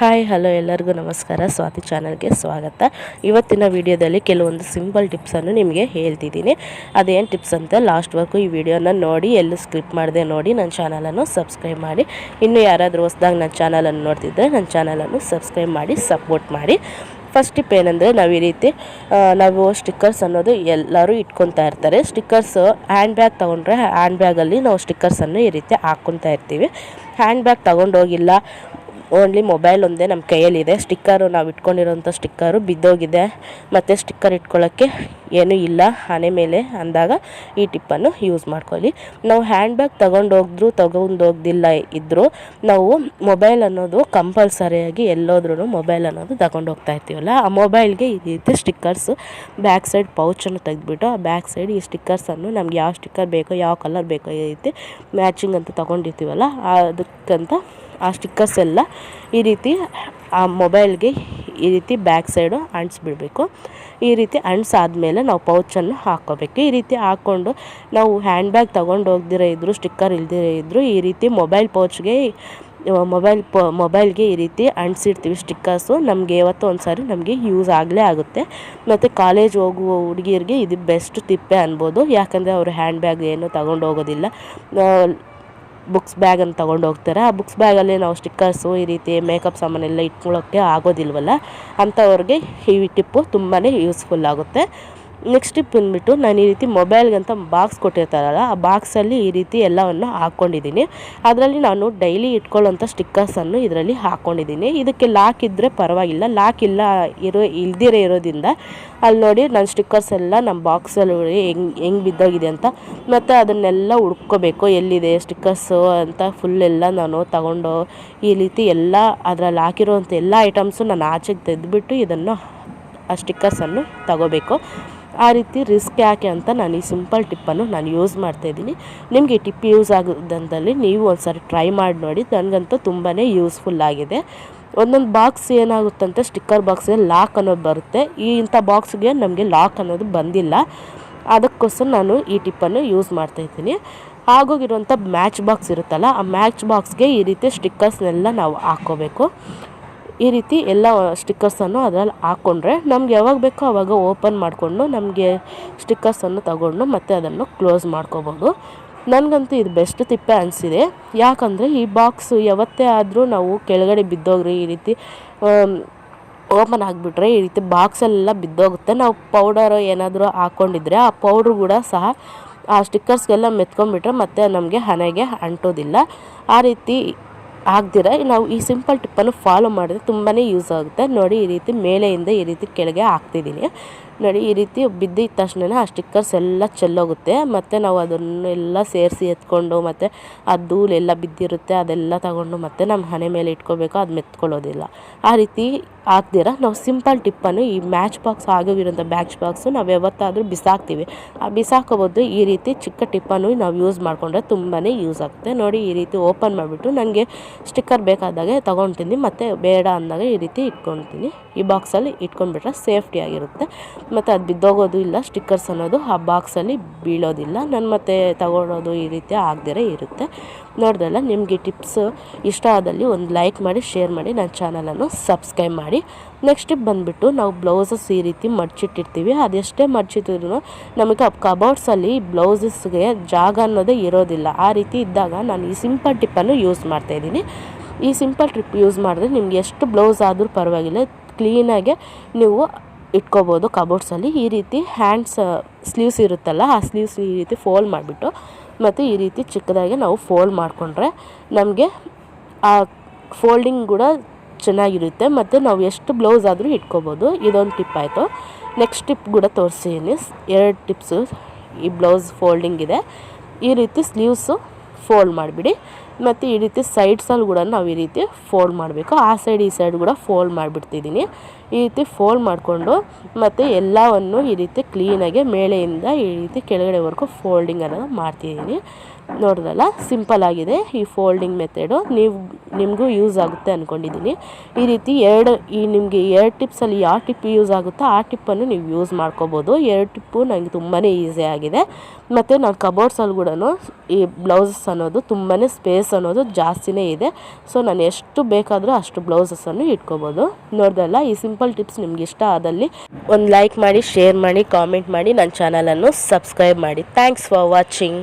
Hi, hello ಎಲ್ಲರಿಗೂ ನಮಸ್ಕಾರ. ಸ್ವಾತಿ ಚಾನಲ್ಗೆ ಸ್ವಾಗತ. ಇವತ್ತಿನ ವಿಡಿಯೋದಲ್ಲಿ ಕೆಲವೊಂದು ಸಿಂಪಲ್ ಟಿಪ್ಸನ್ನು ನಿಮಗೆ ಹೇಳ್ತಿದ್ದೀನಿ. ಅದೇನು ಟಿಪ್ಸ್ ಅಂತ ಲಾಸ್ಟ್ವರೆಗೂ ಈ ವಿಡಿಯೋನ ನೋಡಿ, ಎಲ್ಲೂ ಸ್ಕಿಪ್ ಮಾಡಿದೆ ನೋಡಿ, ನನ್ನ ಚಾನಲನ್ನು ಸಬ್ಸ್ಕ್ರೈಬ್ ಮಾಡಿ. ಇನ್ನು ಯಾರಾದರೂ ಹೊಸ್ದಾಗಿ ನನ್ನ ಚಾನಲನ್ನು ನೋಡ್ತಿದ್ದರೆ ನನ್ನ ಚಾನಲನ್ನು ಸಬ್ಸ್ಕ್ರೈಬ್ ಮಾಡಿ, ಸಪೋರ್ಟ್ ಮಾಡಿ. ಫಸ್ಟ್ ಟಿಪ್ ಏನಂದರೆ, ನಾವು ಈ ರೀತಿ ನಾವು ಸ್ಟಿಕ್ಕರ್ಸ್ ಅನ್ನೋದು ಎಲ್ಲರೂ ಇಟ್ಕೊತಾ ಇರ್ತಾರೆ. ಸ್ಟಿಕ್ಕರ್ಸ್ ಹ್ಯಾಂಡ್ ಬ್ಯಾಗ್ ತೊಗೊಂಡ್ರೆ ಹ್ಯಾಂಡ್ ಬ್ಯಾಗಲ್ಲಿ ನಾವು ಸ್ಟಿಕ್ಕರ್ಸನ್ನು ಈ ರೀತಿ ಹಾಕ್ಕೊತಾ ಇರ್ತೀವಿ. ಹ್ಯಾಂಡ್ ಬ್ಯಾಗ್ ತೊಗೊಂಡೋಗಿಲ್ಲ ಓನ್ಲಿ ಮೊಬೈಲ್ ಒಂದೇ ನಮ್ಮ ಕೈಯಲ್ಲಿದೆ. ಸ್ಟಿಕ್ಕರು ನಾವು ಇಟ್ಕೊಂಡಿರೋಂಥ ಸ್ಟಿಕ್ಕರು ಬಿದ್ದೋಗಿದೆ. ಮತ್ತು ಸ್ಟಿಕ್ಕರ್ ಇಟ್ಕೊಳ್ಳೋಕ್ಕೆ ಏನೂ ಇಲ್ಲ. ಹಣೆ ಮೇಲೆ ಅಂದಾಗ ಈ ಟಿಪ್ಪನ್ನು ಯೂಸ್ ಮಾಡ್ಕೊಳ್ಳಿ. ನಾವು ಹ್ಯಾಂಡ್ ಬ್ಯಾಗ್ ತೊಗೊಂಡೋಗಿದ್ರು ತೊಗೊಂಡೋಗ್ದಿಲ್ಲ ಇದ್ದರೂ ನಾವು ಮೊಬೈಲ್ ಅನ್ನೋದು ಕಂಪಲ್ಸರಿಯಾಗಿ ಎಲ್ಲೋದ್ರೂ ಮೊಬೈಲ್ ಅನ್ನೋದು ತಗೊಂಡು ಹೋಗ್ತಾ ಇರ್ತೀವಲ್ಲ, ಆ ಮೊಬೈಲ್ಗೆ ಈ ರೀತಿ ಸ್ಟಿಕ್ಕರ್ಸು ಬ್ಯಾಕ್ ಸೈಡ್ ಪೌಚನ್ನು ತೆಗೆದುಬಿಟ್ಟು ಆ ಬ್ಯಾಕ್ ಸೈಡ್ ಈ ಸ್ಟಿಕ್ಕರ್ಸನ್ನು ನಮ್ಗೆ ಯಾವ ಸ್ಟಿಕ್ಕರ್ ಬೇಕೋ, ಯಾವ ಕಲರ್ ಬೇಕೋ ಈ ರೀತಿ ಮ್ಯಾಚಿಂಗ್ ಅಂತ ತೊಗೊಂಡಿರ್ತೀವಲ್ಲ, ಅದಕ್ಕಂತ ಆ ಸ್ಟಿಕ್ಕರ್ಸ್ ಎಲ್ಲ ಈ ರೀತಿ, ಆ ಮೊಬೈಲ್ಗೆ ಈ ರೀತಿ ಬ್ಯಾಕ್ ಸೈಡು ಅಂಟಿಸ್ಬಿಡಬೇಕು ಈ ರೀತಿ ಅಂಟಿಸಾದ್ಮೇಲೆ ನಾವು ಪೌಚನ್ನು ಹಾಕ್ಕೋಬೇಕು. ಈ ರೀತಿ ಹಾಕ್ಕೊಂಡು ನಾವು ಹ್ಯಾಂಡ್ ಬ್ಯಾಗ್ ತೊಗೊಂಡು ಹೋಗ್ದಿರ ಇದ್ದರೂ ಸ್ಟಿಕ್ಕರ್ ಇಲ್ದಿರ ಇದ್ದರೂ ಈ ರೀತಿ ಮೊಬೈಲ್ ಪೌಚ್ಗೆ ಮೊಬೈಲ್ ಪ ಮೊಬೈಲ್ಗೆ ಈ ರೀತಿ ಅಂಟಿಸಿರ್ತೀವಿ ಸ್ಟಿಕ್ಕರ್ಸು ನಮಗೆ ಇವತ್ತು ಒಂದು ಸಾರಿ ನಮಗೆ ಯೂಸ್ ಆಗಲೇ ಆಗುತ್ತೆ. ಮತ್ತು ಕಾಲೇಜ್ ಹೋಗುವ ಹುಡುಗಿಯರಿಗೆ ಇದು ಬೆಸ್ಟ್ ತಿಪ್ಪೆ ಅನ್ಬೋದು. ಯಾಕಂದರೆ ಅವರು ಹ್ಯಾಂಡ್ ಬ್ಯಾಗ್ ಏನು ತಗೊಂಡು ಹೋಗೋದಿಲ್ಲ. ಬುಕ್ಸ್ ಬ್ಯಾಗನ್ನು ತೊಗೊಂಡು ಹೋಗ್ತಾರೆ. ಆ ಬುಕ್ಸ್ ಬ್ಯಾಗಲ್ಲಿ ನಾವು ಸ್ಟಿಕ್ಕರ್ಸು ಈ ರೀತಿ ಮೇಕಪ್ ಸಾಮಾನೆಲ್ಲ ಇಟ್ಕೊಳ್ಳೋಕ್ಕೆ ಆಗೋದಿಲ್ವಲ್ಲ? ಅಂಥವ್ರಿಗೆ ಈ ಟಿಪ್ಪು ತುಂಬಾ ಯೂಸ್ಫುಲ್ ಆಗುತ್ತೆ. ನೆಕ್ಸ್ಟ್ ಬಂದ್ಬಿಟ್ಟು ನಾನು ಈ ರೀತಿ ಮೊಬೈಲ್ಗಂತ ಬಾಕ್ಸ್ ಕೊಟ್ಟಿರ್ತಾರಲ್ಲ, ಆ ಬಾಕ್ಸಲ್ಲಿ ಈ ರೀತಿ ಎಲ್ಲವನ್ನು ಹಾಕ್ಕೊಂಡಿದ್ದೀನಿ ಅದರಲ್ಲಿ ನಾನು ಡೈಲಿ ಇಟ್ಕೊಳ್ಳೋಂಥ ಸ್ಟಿಕ್ಕರ್ಸನ್ನು ಇದರಲ್ಲಿ ಹಾಕ್ಕೊಂಡಿದ್ದೀನಿ ಇದಕ್ಕೆ ಲಾಕ್ ಇದ್ದರೆ ಪರವಾಗಿಲ್ಲ. ಲಾಕ್ ಇಲ್ಲ ಇರೋ, ಇಲ್ದಿರೋ ಇರೋದ್ರಿಂದ ಅಲ್ಲಿ ನೋಡಿ ನನ್ನ ಸ್ಟಿಕ್ಕರ್ಸ್ ಎಲ್ಲ ನಮ್ಮ ಬಾಕ್ಸಲ್ಲಿ ಹೆಂಗೆ ಹೆಂಗೆ ಬಿದ್ದೋಗಿದೆ ಅಂತ. ಮತ್ತು ಅದನ್ನೆಲ್ಲ ಹುಡ್ಕೋಬೇಕು. ಎಲ್ಲಿದೆ ಸ್ಟಿಕ್ಕರ್ಸು ಅಂತ ಫುಲ್ ಎಲ್ಲ ನಾನು ತಗೊಂಡು ಈ ರೀತಿ ಎಲ್ಲ ಅದರಲ್ಲಿ ಹಾಕಿರೋಂಥ ಎಲ್ಲ ಐಟಮ್ಸು ನಾನು ಆಚೆಗೆ ತೆಗೆದುಬಿಟ್ಟು ಇದನ್ನು ಆ ಸ್ಟಿಕ್ಕರ್ಸನ್ನು ತಗೋಬೇಕು. ಆ ರೀತಿ ರಿಸ್ಕ್ ಯಾಕೆ ಅಂತ ನಾನು ಈ ಸಿಂಪಲ್ ಟಿಪ್ಪನ್ನು ನಾನು ಯೂಸ್ ಮಾಡ್ತಾಯಿದ್ದೀನಿ ನಿಮಗೆ ಈ ಟಿಪ್ ಯೂಸ್ ಆಗೋದಂದಲ್ಲಿ ನೀವು ಒಂದ್ಸರಿ ಟ್ರೈ ಮಾಡಿ ನೋಡಿ. ನನಗಂತೂ ತುಂಬಾ ಯೂಸ್ಫುಲ್ ಆಗಿದೆ. ಒಂದೊಂದು ಬಾಕ್ಸ್ ಏನಾಗುತ್ತಂತೆ? ಸ್ಟಿಕ್ಕರ್ ಬಾಕ್ಸ್ಗೆ ಲಾಕ್ ಅನ್ನೋದು ಬರುತ್ತೆ. ಈ ಇಂಥ ಬಾಕ್ಸ್ಗೆ ನಮಗೆ ಲಾಕ್ ಅನ್ನೋದು ಬಂದಿಲ್ಲ. ಅದಕ್ಕೋಸ್ಕರ ನಾನು ಈ ಟಿಪ್ಪನ್ನು ಯೂಸ್ ಮಾಡ್ತಾಯಿದ್ದೀನಿ ಆಗೋಗಿರುವಂಥ ಮ್ಯಾಚ್ ಬಾಕ್ಸ್ ಇರುತ್ತಲ್ಲ, ಆ ಮ್ಯಾಚ್ ಬಾಕ್ಸ್ಗೆ ಈ ರೀತಿ ಸ್ಟಿಕ್ಕರ್ಸ್ನೆಲ್ಲ ನಾವು ಹಾಕ್ಕೋಬೇಕು ಈ ರೀತಿ ಎಲ್ಲ ಸ್ಟಿಕ್ಕರ್ಸನ್ನು ಅದರಲ್ಲಿ ಹಾಕ್ಕೊಂಡ್ರೆ ನಮ್ಗೆ ಯಾವಾಗ ಬೇಕೋ ಆವಾಗ ಓಪನ್ ಮಾಡಿಕೊಂಡು ನಮಗೆ ಸ್ಟಿಕ್ಕರ್ಸನ್ನು ತಗೊಂಡು ಮತ್ತೆ ಅದನ್ನು ಕ್ಲೋಸ್ ಮಾಡ್ಕೋಬೋದು. ನನಗಂತೂ ಇದು ಬೆಸ್ಟ್ ತಿಪ್ಪೆ ಅನಿಸಿದೆ. ಯಾಕಂದರೆ ಈ ಬಾಕ್ಸು ಯಾವತ್ತೇ ಆದರೂ ನಾವು ಕೆಳಗಡೆ ಬಿದ್ದೋಗ್ರಿ, ಈ ರೀತಿ ಓಪನ್ ಆಗಿಬಿಟ್ರೆ ಈ ರೀತಿ ಬಾಕ್ಸಲ್ಲೆಲ್ಲ ಬಿದ್ದೋಗುತ್ತೆ. ನಾವು ಪೌಡರ್ ಏನಾದರೂ ಹಾಕ್ಕೊಂಡಿದ್ರೆ ಆ ಪೌಡ್ರು ಕೂಡ ಸಹ ಆ ಸ್ಟಿಕ್ಕರ್ಸ್ಗೆಲ್ಲ ಮೆತ್ಕೊಂಡ್ಬಿಟ್ರೆ ಮತ್ತೆ ನಮಗೆ ಹಣೆಗೆ ಅಂಟೋದಿಲ್ಲ. ಆ ರೀತಿ ಆಗದಿರ, ನಾವು ಈ ಸಿಂಪಲ್ ಟಿಪ್ಪನ್ನು ಫಾಲೋ ಮಾಡಿದ್ರೆ ತುಂಬಾ ಯೂಸ್ ಆಗುತ್ತೆ. ನೋಡಿ ಈ ರೀತಿ ಮೇಲೆಯಿಂದ ಈ ರೀತಿ ಕೆಳಗೆ ಹಾಕ್ತಿದ್ದೀನಿ. ನೋಡಿ, ಈ ರೀತಿ ಬಿದ್ದಿದ್ದ ತಕ್ಷಣ ಆ ಸ್ಟಿಕ್ಕರ್ಸ್ ಎಲ್ಲ ಚೆಲ್ಲೋಗುತ್ತೆ. ಮತ್ತು ನಾವು ಅದನ್ನೆಲ್ಲ ಸೇರಿಸಿ ಎತ್ಕೊಂಡು, ಮತ್ತು ಆ ಧೂಳೆಲ್ಲ ಬಿದ್ದಿರುತ್ತೆ, ಅದೆಲ್ಲ ತಗೊಂಡು ಮತ್ತೆ ನಮ್ಮ ಹಣೆ ಮೇಲೆ ಇಟ್ಕೋಬೇಕು, ಅದು ಮೆತ್ಕೊಳ್ಳೋದಿಲ್ಲ. ಆ ರೀತಿ ಹಾಕ್ದಿರ ನಾವು ಸಿಂಪಲ್ ಟಿಪ್ಪನ್ನು ಈ ಮ್ಯಾಚ್ ಬಾಕ್ಸ್ ಆಗೋಗಿರೋಂಥ ಮ್ಯಾಚ್ ಬಾಕ್ಸು ನಾವು ಯಾವತ್ತಾದರೂ ಬಿಸಾಕ್ತೀವಿ. ಆ ಬಿಸಾಕೋಬೋದು ಈ ರೀತಿ ಚಿಕ್ಕ ಟಿಪ್ಪನ್ನು ನಾವು ಯೂಸ್ ಮಾಡಿಕೊಂಡ್ರೆ ತುಂಬಾ ಯೂಸ್ ಆಗುತ್ತೆ. ನೋಡಿ, ಈ ರೀತಿ ಓಪನ್ ಮಾಡಿಬಿಟ್ಟು ನನಗೆ ಸ್ಟಿಕ್ಕರ್ ಬೇಕಾದಾಗೆ ತೊಗೊಳ್ತೀನಿ ಮತ್ತು ಬೇಡ ಅಂದಾಗ ಈ ರೀತಿ ಇಟ್ಕೊತೀನಿ. ಈ ಬಾಕ್ಸಲ್ಲಿ ಇಟ್ಕೊಂಡ್ಬಿಟ್ರೆ ಸೇಫ್ಟಿ ಆಗಿರುತ್ತೆ. ಮತ್ತು ಅದು ಬಿದ್ದೋಗೋದು ಇಲ್ಲ ಸ್ಟಿಕ್ಕರ್ಸ್ ಅನ್ನೋದು ಆ ಬಾಕ್ಸಲ್ಲಿ ಬೀಳೋದಿಲ್ಲ. ನಾನು ಮತ್ತೆ ತಗೊಳ್ಳೋದು ಈ ರೀತಿ ಆಗದಿರೇ ಇರುತ್ತೆ. ನೋಡ್ದಲ್ಲ, ನಿಮಗೆ ಟಿಪ್ಸ್ ಇಷ್ಟ ಆದಲ್ಲಿ ಒಂದು ಲೈಕ್ ಮಾಡಿ ಶೇರ್ ಮಾಡಿ ನನ್ನ ಚಾನಲನ್ನು ಸಬ್ಸ್ಕ್ರೈಬ್ ಮಾಡಿ. ನೆಕ್ಸ್ಟ್ ಬಂದುಬಿಟ್ಟು ನಾವು ಬ್ಲೌಸಸ್ ಈ ರೀತಿ ಮಡ್ಚಿಟ್ಟಿರ್ತೀವಿ. ಅದೆಷ್ಟೇ ಮಡ್ಚಿದ್ರು ನಮಗೆ ಕಬೌಡ್ಸಲ್ಲಿ ಬ್ಲೌಸಸ್ಗೆ ಜಾಗ ಅನ್ನೋದೇ ಇರೋದಿಲ್ಲ. ಆ ರೀತಿ ಇದ್ದಾಗ ನಾನು ಈ ಸಿಂಪಲ್ ಟಿಪ್ಪನ್ನು ಯೂಸ್ ಮಾಡ್ತಾಯಿದ್ದೀನಿ ಈ ಸಿಂಪಲ್ ಟ್ರಿಪ್ ಯೂಸ್ ಮಾಡಿದ್ರೆ ನಿಮ್ಗೆ ಎಷ್ಟು ಬ್ಲೌಸ್ ಆದರೂ ಪರವಾಗಿಲ್ಲ. ಕ್ಲೀನಾಗೆ ನೀವು ಇಟ್ಕೋಬೋದು ಕಬೋರ್ಡ್ಸಲ್ಲಿ ಈ ರೀತಿ ಹ್ಯಾಂಡ್ಸ್ ಸ್ಲೀವ್ಸ್ ಇರುತ್ತಲ್ಲ, ಆ ಸ್ಲೀವ್ಸ್ ಈ ರೀತಿ ಫೋಲ್ಡ್ ಮಾಡಿಬಿಟ್ಟು ಮತ್ತು ಈ ರೀತಿ ಚಿಕ್ಕದಾಗಿ ನಾವು ಫೋಲ್ಡ್ ಮಾಡಿಕೊಂಡ್ರೆ ನಮಗೆ ಆ ಫೋಲ್ಡಿಂಗ್ ಕೂಡ ಚೆನ್ನಾಗಿರುತ್ತೆ. ಮತ್ತು ನಾವು ಎಷ್ಟು ಬ್ಲೌಸ್ ಆದರೂ ಇಟ್ಕೋಬೋದು. ಇದೊಂದು ಟಿಪ್ ಆಯಿತು. ನೆಕ್ಸ್ಟ್ ಟಿಪ್ ಕೂಡ ತೋರಿಸಿದ್ದೀನಿ ಎರಡು ಟಿಪ್ಸು ಈ ಬ್ಲೌಸ್ ಫೋಲ್ಡಿಂಗ್ ಇದೆ. ಈ ರೀತಿ ಸ್ಲೀವ್ಸು ಫೋಲ್ಡ್ ಮಾಡಿಬಿಡಿ. ಮತ್ತು ಈ ರೀತಿ ಸೈಡ್ಸಲ್ಲಿ ಕೂಡ ನಾವು ಈ ರೀತಿ ಫೋಲ್ಡ್ ಮಾಡಬೇಕು. ಆ ಸೈಡ್ ಈ ಸೈಡ್ ಕೂಡ ಫೋಲ್ಡ್ ಮಾಡಿಬಿಡ್ತಿದ್ದೀನಿ ಈ ರೀತಿ ಫೋಲ್ಡ್ ಮಾಡಿಕೊಂಡು ಮತ್ತು ಎಲ್ಲವನ್ನು ಈ ರೀತಿ ಕ್ಲೀನಾಗಿ ಮೇಲೆಯಿಂದ ಈ ರೀತಿ ಕೆಳಗಡೆವರೆಗೂ ಫೋಲ್ಡಿಂಗ್ ಅನ್ನೋದು ಮಾಡ್ತಿದ್ದೀನಿ ನೋಡಿದ್ರಲ್ಲ ಸಿಂಪಲ್ ಆಗಿದೆ ಈ ಫೋಲ್ಡಿಂಗ್ ಮೆಥಡು ನೀವು, ನಿಮಗೂ ಯೂಸ್ ಆಗುತ್ತೆ ಅಂದ್ಕೊಂಡಿದ್ದೀನಿ ಈ ರೀತಿ ಎರಡು, ಈ ನಿಮಗೆ ಎರಡು ಟಿಪ್ಸಲ್ಲಿ ಯಾವ ಟಿಪ್ ಯೂಸ್ ಆಗುತ್ತೋ ಆ ಟಿಪ್ಪನ್ನು ನೀವು ಯೂಸ್ ಮಾಡ್ಕೋಬೋದು. ಎರಡು ಟಿಪ್ಪು ನನಗೆ ತುಂಬಾ ಈಸಿ ಆಗಿದೆ. ಮತ್ತು ನಾನು ಕಬೋರ್ಡ್ಸಲ್ಲಿ ಕೂಡ ಈ ಬ್ಲೌಸಸ್ ಅನ್ನೋದು ತುಂಬಾ ಸ್ಪೇಸ್ ಅನ್ನೋದು ಜಾಸ್ತಿನೇ ಇದೆ. ಸೊ ನಾನು ಎಷ್ಟು ಬೇಕಾದರೂ ಅಷ್ಟು ಬ್ಲೌಸಸನ್ನು ಇಟ್ಕೋಬೋದು. ನೋಡ್ದಲ್ಲ ಈ ಸಿಂಪಲ್ ಟಿಪ್ಸ್ ನಿಮ್ಗೆ ಇಷ್ಟ ಆದಲ್ಲಿ ಒಂದು ಲೈಕ್ ಮಾಡಿ ಶೇರ್ ಮಾಡಿ ಕಾಮೆಂಟ್ ಮಾಡಿ ನನ್ನ ಚಾನಲನ್ನು ಸಬ್ಸ್ಕ್ರೈಬ್ ಮಾಡಿ. Thanks for watching